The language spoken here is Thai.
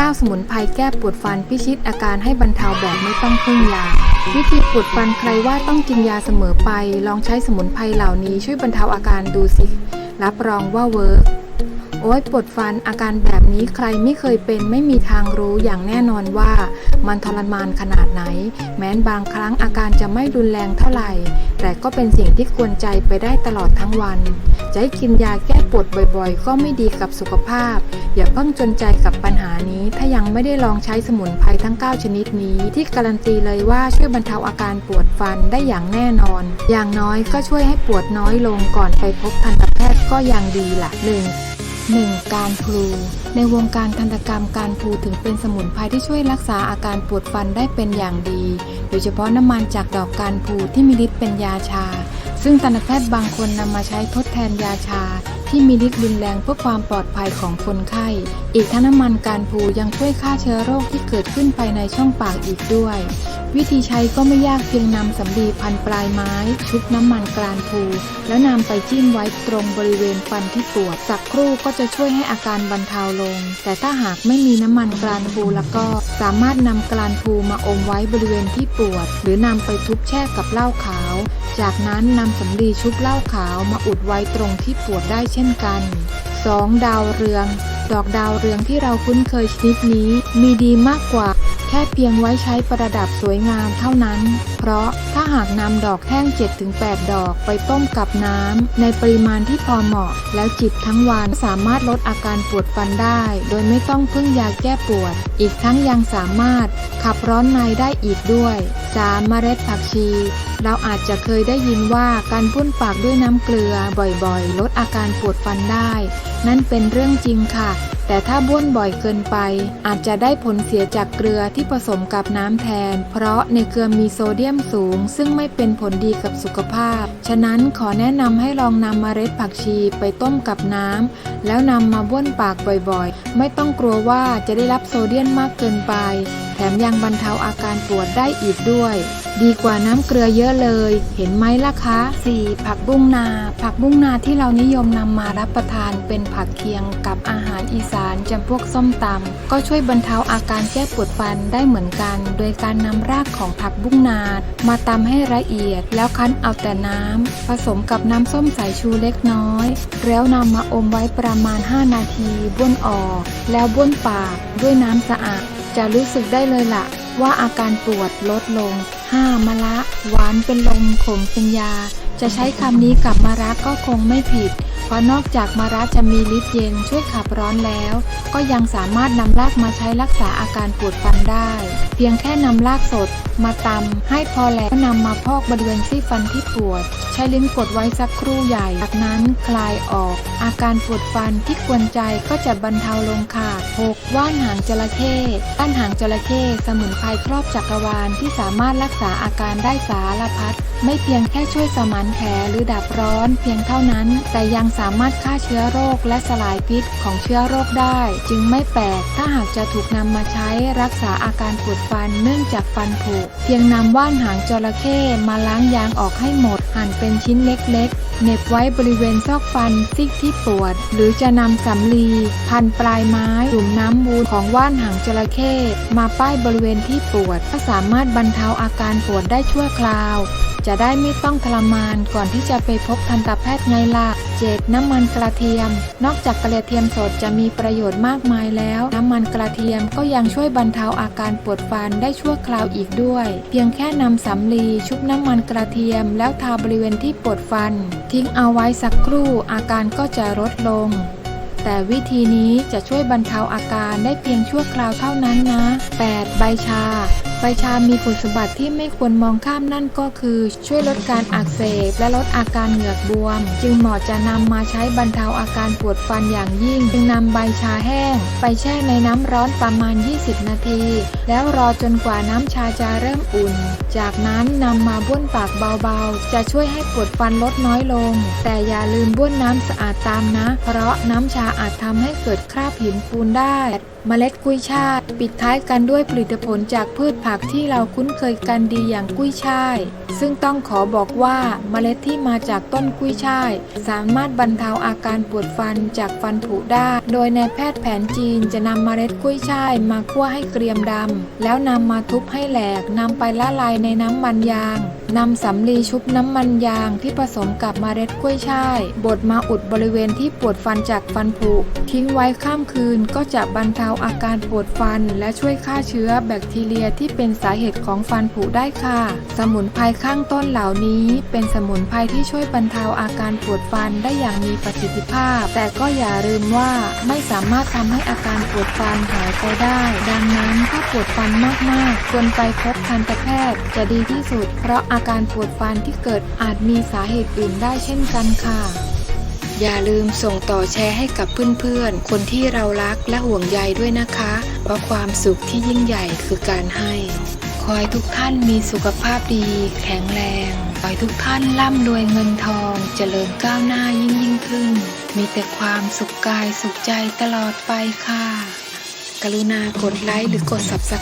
9 สมุนไพรแก้ปวดฟันพิชิตอาการให้บรรเทาแบบไม่ต้องพึ่งยา วิธีปวดฟันใครว่าต้องกินยาเสมอไป ลองใช้สมุนไพรเหล่านี้ช่วยบรรเทาอาการดูสิ รับรองว่าเวิร์ก โอ้ยปวดฟันอาการแบบนี้ใครไม่เคยเป็นไม่มีทางรู้อย่างแน่นอนว่ามันทรมานขนาดไหน แม้นบางครั้งอาการจะไม่รุนแรงเท่าไหร่ แต่ก็เป็นสิ่งที่ควรใจไปได้ตลอดทั้งวันจะให้กินยาแก้ปวดบ่อยๆ ก็ไม่ดีกับสุขภาพ อย่าเพิ่งจนใจกับปัญหานี้ ถ้ายังไม่ได้ลองใช้สมุนไพรทั้ง 9 ชนิดนี้ ที่การันตีเลยว่าช่วยบรรเทาอาการปวดฟันได้อย่างแน่นอน อย่างน้อยก็ช่วยให้ปวดน้อยลงก่อนไปพบทันตแพทย์ก็ยังดีละหนึ่ง 1. การพลูในวงการทันตกรรมการพลูถึงเป็นสมุนไพรที่ช่วยรักษาอาการปวดฟันได้เป็นอย่างดี โดยเฉพาะน้ำมันจากดอกการพลูที่มีฤทธิ์เป็นยาชา ซึ่งทันตแพทย์บางคนนำมาใช้ทดแทนยาชา ที่มีฤทธิ์รุนแรงเพื่อความปลอดภัยของคนไข้ อีกทั้งน้ำมันการพูยังช่วยฆ่าเชื้อโรคที่เกิดขึ้นภายในช่องปากอีกด้วย วิธีใช้ก็ไม่ยากเพียงนำสำลีพันปลายไม้ ชุบน้ำมันกรานพูแล้วนำไปจิ้มไว้ตรงบริเวณฟันที่ปวดสักครู่ก็จะช่วยให้อาการบรรเทาลง แต่ถ้าหากไม่มีน้ำมันกรานพูแล้วก็สามารถนำกรานพูมาอมไว้บริเวณที่ปวด หรือนำไปทุบแช่กับเหล้าขาว จากนั้นนำสำลีชุบเหล้าขาวมาอุดไว้ตรงที่ปวดได้เช่นกัน 2. ดาวเรือง ดอกดาวเรืองที่เราคุ้นเคยชนิดนี้มีดีมากกว่า แค่เพียงไว้ใช้ประดับสวยงามเท่านั้น เพราะถ้าหากนำดอกแห้ง 7-8 ดอกไปต้มกับน้ำในปริมาณที่พอเหมาะ แล้วจิบทั้งวันสามารถลดอาการปวดฟันได้ โดยไม่ต้องพึ่งยาแก้ปวด อีกทั้งยังสามารถขับร้อนในได้อีกด้วย 3. เมล็ดผักชี เราอาจจะเคยได้ยินว่าการพุ่นปากด้วยน้ำเกลือบ่อยๆ ลดอาการปวดฟันได้ นั่นเป็นเรื่องจริงค่ะ แต่ถ้าบ้วนบ่อยเกินไป อาจจะได้ผลเสียจากเกลือที่ผสมกับน้ำแทน เพราะในเกลือมีโซเดียมสูง ซึ่งไม่เป็นผลดีกับสุขภาพ ฉะนั้นขอแนะนำให้ลองนำเมล็ดผักชีไปต้มกับน้ำแล้วนำมาบ้วนปากบ่อยๆ ไม่ต้องกลัวว่าจะได้รับโซเดียมมากเกินไป มยังบรรเทาอาการปวดได้อีกด้วย ดีกว่าน้ำเกลือเยอะเลย เห็นไหมล่ะคะ 4. ผักบุ้งนา ผักบุ้งนาที่เรานิยมนำมารับประทานเป็นผักเคียงกับอาหารอีสานจำพวกส้มตำก็ช่วยบรรเทาอาการแก้ปวดฟันได้เหมือนกัน โดยการนำรากของผักบุ้งนา มาตำให้ละเอียด แล้วคั้นเอาแต่น้ำผสมกับน้ำส้มสายชูเล็กน้อย แล้วนำมาอมไว้ประมาณ 5 นาทีบ้วนออก แล้วบ้วนปากด้วยน้ำสะอาด จะรู้สึกได้เลยล่ะ ว่าอาการปวดลดลง 5. มะละ หวานเป็นลมขมเป็นยา จะใช้คำนี้กับมะระก็คงไม่ผิด เพราะนอกจากมะระจะมีฤทธิ์เย็นช่วยขับร้อนแล้ว ก็ยังสามารถนำรากมาใช้รักษาอาการปวดฟันได้ เพียงแค่นำรากสด มาตำให้พอแล้วนำมาพอกบริเวณซี่ฟันที่ปวด ช้ลิ้นกดไว้สักครู่ใหญ่ จากนั้นคลายออก อาการปวดฟันที่กวนใจก็จะบรรเทาลงค่ะ 6. ว่านหางจระเข้ว่านหางจระเข้สมุนไพรครอบจักรวาลที่สามารถรักษาอาการได้สารพัดไม่เพียงแค่ช่วยสมานแผลหรือดับร้อนเพียงเท่านั้น แต่ยังสามารถฆ่าเชื้อโรคและสลายพิษของเชื้อโรคได้ จึงไม่แปลกถ้าหากจะถูกนำมาใช้รักษาอาการปวดฟันเนื่องจากฟันผุเพียงนำว่านหางจระเข้มาล้างยางออกให้หมดหั่นเป็นชิ้นเล็กๆเหน็บไว้บริเวณซอกฟันซิกที่ปวด หรือจะนำสำลี พันปลายไม้หลุมน้ำบูนของว่านหางจระเข้มาป้ายบริเวณที่ปวด ก็สามารถบรรเทาอาการปวดได้ชั่วคราว จะได้ไม่ต้องทรมานก่อนที่จะไปพบทันตแพทย์ไงล่ะ 7. น้ำมันกระเทียม นอกจากกระเทียมสดจะมีประโยชน์มากมายแล้ว น้ำมันกระเทียมก็ยังช่วยบรรเทาอาการปวดฟันได้ชั่วคราวอีกด้วย เพียงแค่นำสำลีชุบน้ำมันกระเทียม แล้วทาบริเวณที่ปวดฟัน ทิ้งเอาไว้สักครู่อาการก็จะลดลงแต่วิธีนี้จะช่วยบรรเทาอาการได้เพียงชั่วคราวเท่านั้นนะ 8. ใบชา ใบชามีคุณสมบัติที่ไม่ควรมองข้ามนั่นก็คือ ช่วยลดการอักเสบ และลดอาการเหงือกบวม จึงเหมาะจะนำมาใช้บรรเทาอาการปวดฟันอย่างยิ่ง จึงนำใบชาแห้ง ไปแช่ในน้ำร้อนประมาณ 20 นาที แล้วรอจนกว่าน้ำชาจะเริ่มอุ่น จากนั้นนำมาบ้วนปากเบาๆ จะช่วยให้ปวดฟันลดน้อยลง แต่อย่าลืมบ้วนน้ำสะอาดตามนะ เพราะน้ำชาอาจทำให้เกิดคราบหินปูนได้ เมล็ดกุ้ยช่ายปิดท้ายกันด้วยผลิตผลจากพืชผักผักที่เราคุ้นเคยกันดีอย่างกุ้ยช่าย ซึ่งต้องขอบอกว่าเมล็ดที่มาจากต้นกุ้ยช่าย สามารถบรรเทาอาการปวดฟันจากฟันผุได้ โดยในแพทย์แผนจีนจะนำเมล็ดกุ้ยช่ายมาคั่วให้เกรียมดำแล้วนำมาทุบให้แหลกนำไปละลายในน้ำมันยางนำสำลีชุบน้ำมันยางที่ผสมกับเมล็ดกุ้วยช่ายบดมาอุดบริเวณที่ปวดฟันจากฟันผุ ทิ้งไว้ข้ามคืนก็จะบรรเทาอาการปวดฟัน และช่วยฆ่าเชื้อแบคทีเรียที่เป็นเป็นสาเหตุของฟันผุได้ค่ะ สมุนไพรข้างต้นเหล่านี้เป็นสมุนไพรที่ช่วยบรรเทาอาการปวดฟันได้อย่างมีประสิทธิภาพ แต่ก็อย่าลืมว่าไม่สามารถทำให้อาการปวดฟันหายไปได้ ดังนั้นถ้าปวดฟันมากๆ ควรไปพบทันตแพทย์ จะดีที่สุด เพราะอาการปวดฟันที่เกิดอาจมีสาเหตุอื่นได้เช่นกันค่ะ อย่าลืมส่งต่อแชร์ให้กับเพื่อนๆ คนที่เรารักและห่วงใยด้วยนะคะ เพราะความสุขที่ยิ่งใหญ่คือการให้ ขอให้ทุกท่านมีสุขภาพดี แข็งแรง ขอให้ทุกท่านร่ำรวยเงินทอง เจริญก้าวหน้ายิ่งยิ่งขึ้น มีแต่ความสุขกายสุขใจตลอดไปค่ะ กรุณากดไลค์หรือกด subscribe